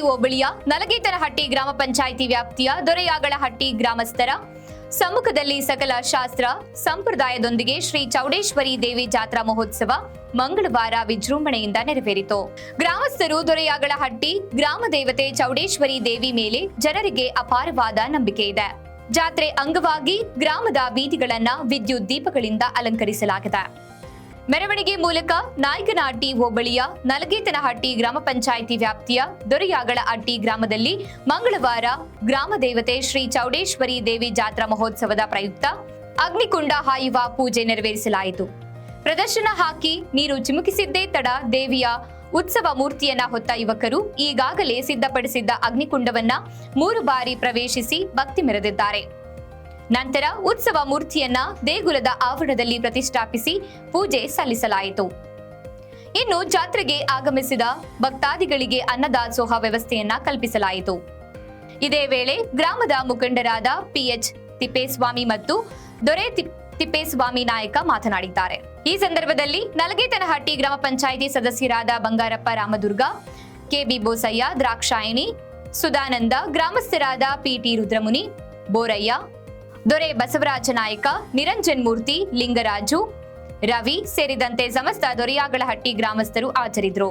ಹೋಬಳಿಯ ನಲಗೇತನಹಟ್ಟಿ ಗ್ರಾಮ ಪಂಚಾಯಿತಿ ವ್ಯಾಪ್ತಿಯ ದೊರೆಯಾಗಳಹಟ್ಟಿ ಗ್ರಾಮಸ್ಥರ ಸಮ್ಮುಖದಲ್ಲಿ ಸಕಲ ಶಾಸ್ತ್ರ ಸಂಪ್ರದಾಯದೊಂದಿಗೆ ಶ್ರೀ ಚೌಡೇಶ್ವರಿ ದೇವಿ ಜಾತ್ರಾ ಮಹೋತ್ಸವ ಮಂಗಳವಾರ ವಿಜೃಂಭಣೆಯಿಂದ ನೆರವೇರಿತು. ಗ್ರಾಮಸ್ಥರು ದೊರೆಯಾಗಳಹಟ್ಟಿ ಗ್ರಾಮ ದೇವತೆ ಚೌಡೇಶ್ವರಿ ದೇವಿ ಮೇಲೆ ಜನರಿಗೆ ಅಪಾರವಾದ ನಂಬಿಕೆ ಇದೆ. ಜಾತ್ರೆ ಅಂಗವಾಗಿ ಗ್ರಾಮದ ಬೀದಿಗಳನ್ನ ವಿದ್ಯುತ್ ದೀಪಗಳಿಂದ ಅಲಂಕರಿಸಲಾಗಿದೆ. ಮೆರವಣಿಗೆ ಮೂಲಕ ನಾಯಕನಹಟ್ಟಿ ಹೋಬಳಿಯ ನಲಗೇತನಹಟ್ಟಿ ಗ್ರಾಮ ಪಂಚಾಯಿತಿ ವ್ಯಾಪ್ತಿಯ ದೊರೆಯಾಗಳ ಅಟ್ಟಿ ಗ್ರಾಮದಲ್ಲಿ ಮಂಗಳವಾರ ಗ್ರಾಮ ದೇವತೆ ಶ್ರೀ ಚೌಡೇಶ್ವರಿ ದೇವಿ ಜಾತ್ರಾ ಮಹೋತ್ಸವದ ಪ್ರಯುಕ್ತ ಅಗ್ನಿಕುಂಡ ಹಾಯುವ ಪೂಜೆ ನೆರವೇರಿಸಲಾಯಿತು. ಪ್ರದರ್ಶನ ಹಾಕಿ ನೀರು ಚಿಮುಕಿಸಿದ್ದೇ ತಡ ದೇವಿಯ ಉತ್ಸವ ಮೂರ್ತಿಯನ್ನ ಹೊತ್ತ ಯುವಕರು ಈಗಾಗಲೇ ಸಿದ್ಧಪಡಿಸಿದ್ದ ಅಗ್ನಿಕುಂಡವನ್ನ ಮೂರು ಬಾರಿ ಪ್ರವೇಶಿಸಿ ಭಕ್ತಿ ಮೆರೆದಿದ್ದಾರೆ. ನಂತರ ಉತ್ಸವ ಮೂರ್ತಿಯನ್ನ ದೇಗುಲದ ಆವರಣದಲ್ಲಿ ಪ್ರತಿಷ್ಠಾಪಿಸಿ ಪೂಜೆ ಸಲ್ಲಿಸಲಾಯಿತು. ಇನ್ನು ಜಾತ್ರೆಗೆ ಆಗಮಿಸಿದ ಭಕ್ತಾದಿಗಳಿಗೆ ಅನ್ನದಾಸೋಹ ವ್ಯವಸ್ಥೆಯನ್ನ ಕಲ್ಪಿಸಲಾಯಿತು. ಇದೇ ವೇಳೆ ಗ್ರಾಮದ ಮುಖಂಡರಾದ ಪಿಎಚ್ ತಿಪ್ಪೇಸ್ವಾಮಿ ಮತ್ತು ದೊರೆ ತಿಪ್ಪೇಸ್ವಾಮಿ ನಾಯಕ ಮಾತನಾಡಿದ್ದಾರೆ. ಈ ಸಂದರ್ಭದಲ್ಲಿ ನಲಗೇತನಹಟ್ಟಿ ಗ್ರಾಮ ಪಂಚಾಯಿತಿ ಸದಸ್ಯರಾದ ಬಂಗಾರಪ್ಪ ರಾಮದುರ್ಗ, ಕೆಬಿ ಬೋಸಯ್ಯ, ದ್ರಾಕ್ಷಾಯಣಿ, ಸುಧಾನಂದ, ಗ್ರಾಮಸ್ಥರಾದ ಪಿಟಿ ರುದ್ರಮುನಿ, ಬೋರಯ್ಯ ದೊರೆ ಬಸವರಾಜ ನಾಯಕ ನಿರಂಜನ್ ಮೂರ್ತಿ ಲಿಂಗರಾಜು ರವಿ ಸೇರಿದಂತೆ ಸಮಸ್ತ ದೊರೆಯಾಗಳಹಟ್ಟಿ ಗ್ರಾಮಸ್ಥರು ಹಾಜರಿದ್ದರು